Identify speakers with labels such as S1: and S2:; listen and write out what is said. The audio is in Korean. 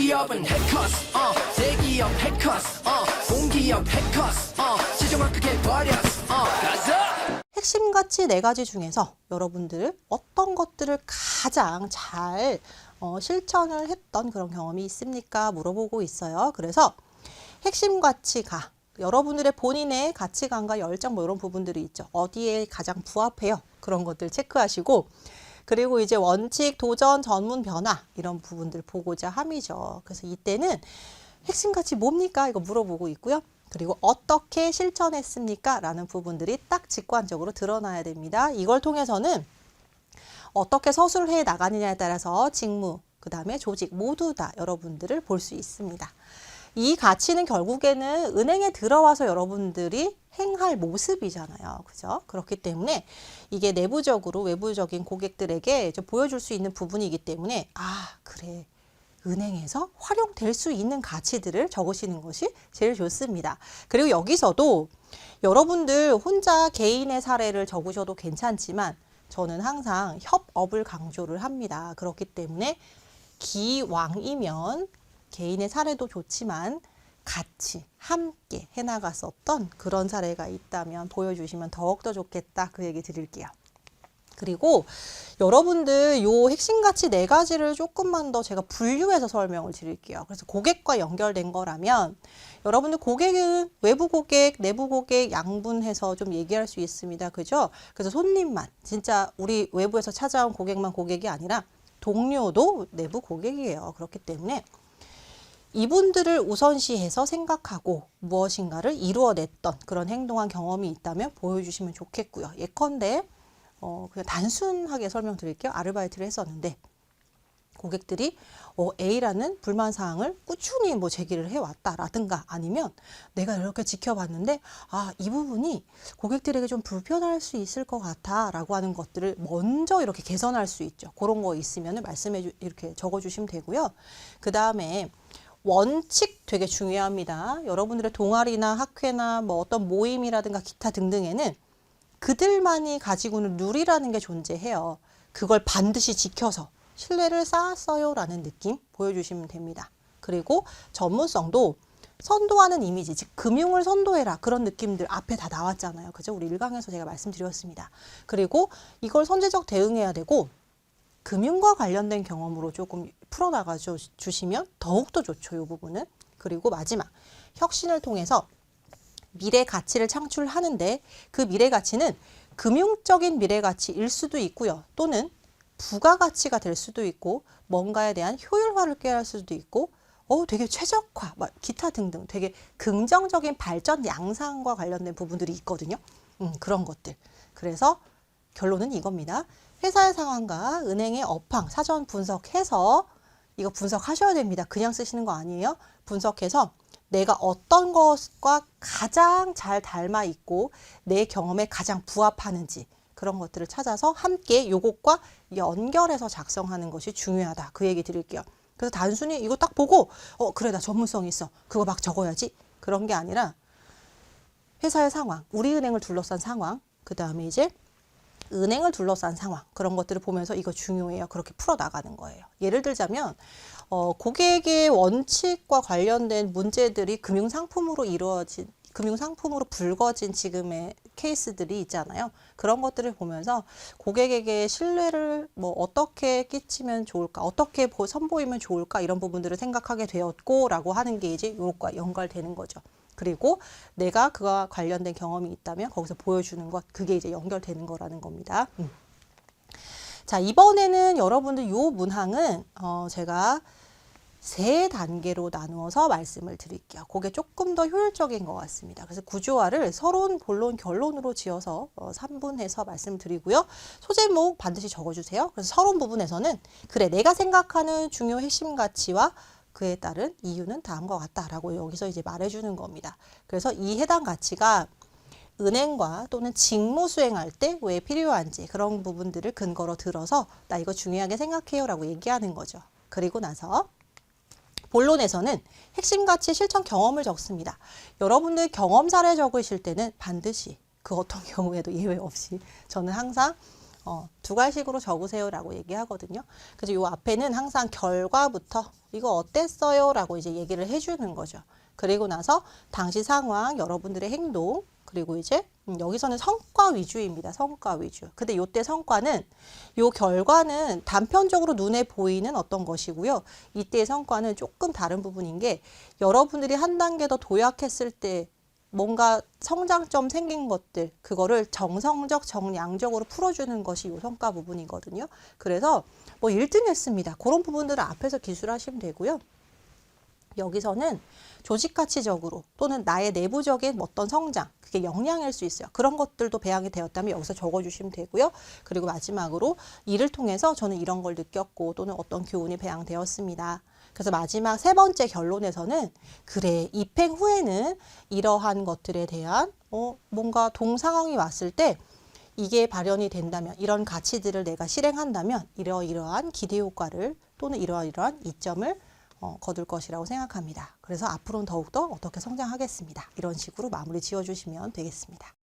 S1: 기업은 해커스 어 대기업 해커스 어 공기업 해커스 어 지정학하게 버렸어 어 가자
S2: 핵심 가치 네 가지 중에서 여러분들 어떤 것들을 가장 잘 어, 실천을 했던 그런 경험이 있습니까? 물어보고 있어요. 그래서 핵심 가치가 여러분들의 본인의 가치관과 열정 뭐 이런 부분들이 있죠. 어디에 가장 부합해요? 그런 것들 체크하시고 그리고 이제 원칙, 도전, 전문, 변화 이런 부분들 보고자 함이죠. 그래서 이때는 핵심 가치 뭡니까? 이거 물어보고 있고요. 그리고 어떻게 실천했습니까? 라는 부분들이 딱 직관적으로 드러나야 됩니다. 이걸 통해서는 어떻게 서술해 나가느냐에 따라서 직무, 그 다음에 조직 모두 다 여러분들을 볼 수 있습니다. 이 가치는 결국에는 은행에 들어와서 여러분들이 행할 모습이잖아요. 그죠? 그렇기 때문에 이게 내부적으로 외부적인 고객들에게 보여줄 수 있는 부분이기 때문에 아, 그래. 은행에서 활용될 수 있는 가치들을 적으시는 것이 제일 좋습니다. 그리고 여기서도 여러분들 혼자 개인의 사례를 적으셔도 괜찮지만 저는 항상 협업을 강조를 합니다. 그렇기 때문에 기왕이면 개인의 사례도 좋지만 같이 함께 해나갔었던 그런 사례가 있다면 보여주시면 더욱더 좋겠다 그 얘기 드릴게요. 그리고 여러분들 요 핵심 가치 네 가지를 조금만 더 제가 분류해서 설명을 드릴게요. 그래서 고객과 연결된 거라면 여러분들 고객은 외부 고객, 내부 고객 양분해서 좀 얘기할 수 있습니다. 그죠? 그래서 손님만 진짜 우리 외부에서 찾아온 고객만 고객이 아니라 동료도 내부 고객이에요. 그렇기 때문에 이분들을 우선시해서 생각하고 무엇인가를 이루어냈던 그런 행동한 경험이 있다면 보여주시면 좋겠고요. 예컨대 어, 그냥 단순하게 설명드릴게요. 아르바이트를 했었는데 고객들이 어, A라는 불만 사항을 꾸준히 뭐 제기를 해왔다라든가 아니면 내가 이렇게 지켜봤는데 아, 이 부분이 고객들에게 좀 불편할 수 있을 것 같아라고 하는 것들을 먼저 이렇게 개선할 수 있죠. 그런 거 있으면 말씀해 주, 이렇게 적어주시면 되고요. 그 다음에 원칙 되게 중요합니다. 여러분들의 동아리나 학회나 뭐 어떤 모임이라든가 기타 등등에는 그들만이 가지고는 룰이라는 게 존재해요. 그걸 반드시 지켜서 신뢰를 쌓았어요 라는 느낌 보여주시면 됩니다. 그리고 전문성도 선도하는 이미지, 즉 금융을 선도해라 그런 느낌들 앞에 다 나왔잖아요. 그죠? 우리 일강에서 제가 말씀드렸습니다. 그리고 이걸 선제적 대응해야 되고 금융과 관련된 경험으로 조금 풀어나가 주시면 더욱더 좋죠. 이 부분은. 그리고 마지막 혁신을 통해서 미래 가치를 창출하는데 그 미래 가치는 금융적인 미래 가치일 수도 있고요. 또는 부가가치가 될 수도 있고 뭔가에 대한 효율화를 꾀할 수도 있고 어 되게 최적화, 막 기타 등등 되게 긍정적인 발전 양상과 관련된 부분들이 있거든요. 음, 그런 것들. 그래서 결론은 이겁니다. 회사의 상황과 은행의 업황 사전 분석해서 이거 분석하셔야 됩니다. 그냥 쓰시는 거 아니에요. 분석해서 내가 어떤 것과 가장 잘 닮아 있고 내 경험에 가장 부합하는지 그런 것들을 찾아서 함께 요것과 연결해서 작성하는 것이 중요하다. 그 얘기 드릴게요. 그래서 단순히 이거 딱 보고 어 그래 나 전문성 있어. 그거 막 적어야지. 그런 게 아니라 회사의 상황, 우리 은행을 둘러싼 상황, 그 다음에 이제 은행을 둘러싼 상황 그런 것들을 보면서 이거 중요해요. 그렇게 풀어 나가는 거예요. 예를 들자면 어, 고객의 원칙과 관련된 문제들이 금융 상품으로 이루어진 금융 상품으로 불거진 지금의 케이스들이 있잖아요. 그런 것들을 보면서 고객에게 신뢰를 뭐 어떻게 끼치면 좋을까, 어떻게 보, 선보이면 좋을까 이런 부분들을 생각하게 되었고라고 하는 게 이제 이것과 연결되는 거죠. 그리고 내가 그와 관련된 경험이 있다면 거기서 보여주는 것, 그게 이제 연결되는 거라는 겁니다. 음. 자, 이번에는 여러분들 요 문항은 어, 제가 세 단계로 나누어서 말씀을 드릴게요. 그게 조금 더 효율적인 것 같습니다. 그래서 구조화를 서론, 본론, 결론으로 지어서 어, 3분해서 말씀드리고요. 소제목 반드시 적어주세요. 그래서 서론 부분에서는 그래 내가 생각하는 중요 핵심 가치와 그에 따른 이유는 다음과 같다라고 여기서 이제 말해주는 겁니다. 그래서 이 해당 가치가 은행과 또는 직무 수행할 때 왜 필요한지 그런 부분들을 근거로 들어서 나 이거 중요하게 생각해요 라고 얘기하는 거죠. 그리고 나서 본론에서는 핵심 가치 실천 경험을 적습니다. 여러분들 경험 사례 적으실 때는 반드시 그 어떤 경우에도 예외 없이 저는 항상 어, 두 가지식으로 적으세요라고 얘기하거든요. 그래서 요 앞에는 항상 결과부터 이거 어땠어요라고 이제 얘기를 해주는 거죠. 그리고 나서 당시 상황, 여러분들의 행동, 그리고 이제 음, 여기서는 성과 위주입니다. 성과 위주. 근데 요때 성과는 요 결과는 단편적으로 눈에 보이는 어떤 것이고요. 이때의 성과는 조금 다른 부분인 게 여러분들이 한 단계 더 도약했을 때 뭔가 성장점 생긴 것들 그거를 정성적 정량적으로 풀어주는 것이 요 성과 부분이거든요. 그래서 뭐 1등 했습니다. 그런 부분들은 앞에서 기술하시면 되고요. 여기서는 조직 가치적으로 또는 나의 내부적인 어떤 성장 그게 역량일 수 있어요. 그런 것들도 배양이 되었다면 여기서 적어주시면 되고요. 그리고 마지막으로 이를 통해서 저는 이런 걸 느꼈고 또는 어떤 교훈이 배양되었습니다. 그래서 마지막 세 번째 결론에서는 그래 입행 후에는 이러한 것들에 대한 어, 뭔가 동상황이 왔을 때 이게 발현이 된다면 이런 가치들을 내가 실행한다면 이러이러한 기대 효과를 또는 이러이러한 이점을 어, 거둘 것이라고 생각합니다. 그래서 앞으로는 더욱더 어떻게 성장하겠습니다. 이런 식으로 마무리 지어주시면 되겠습니다.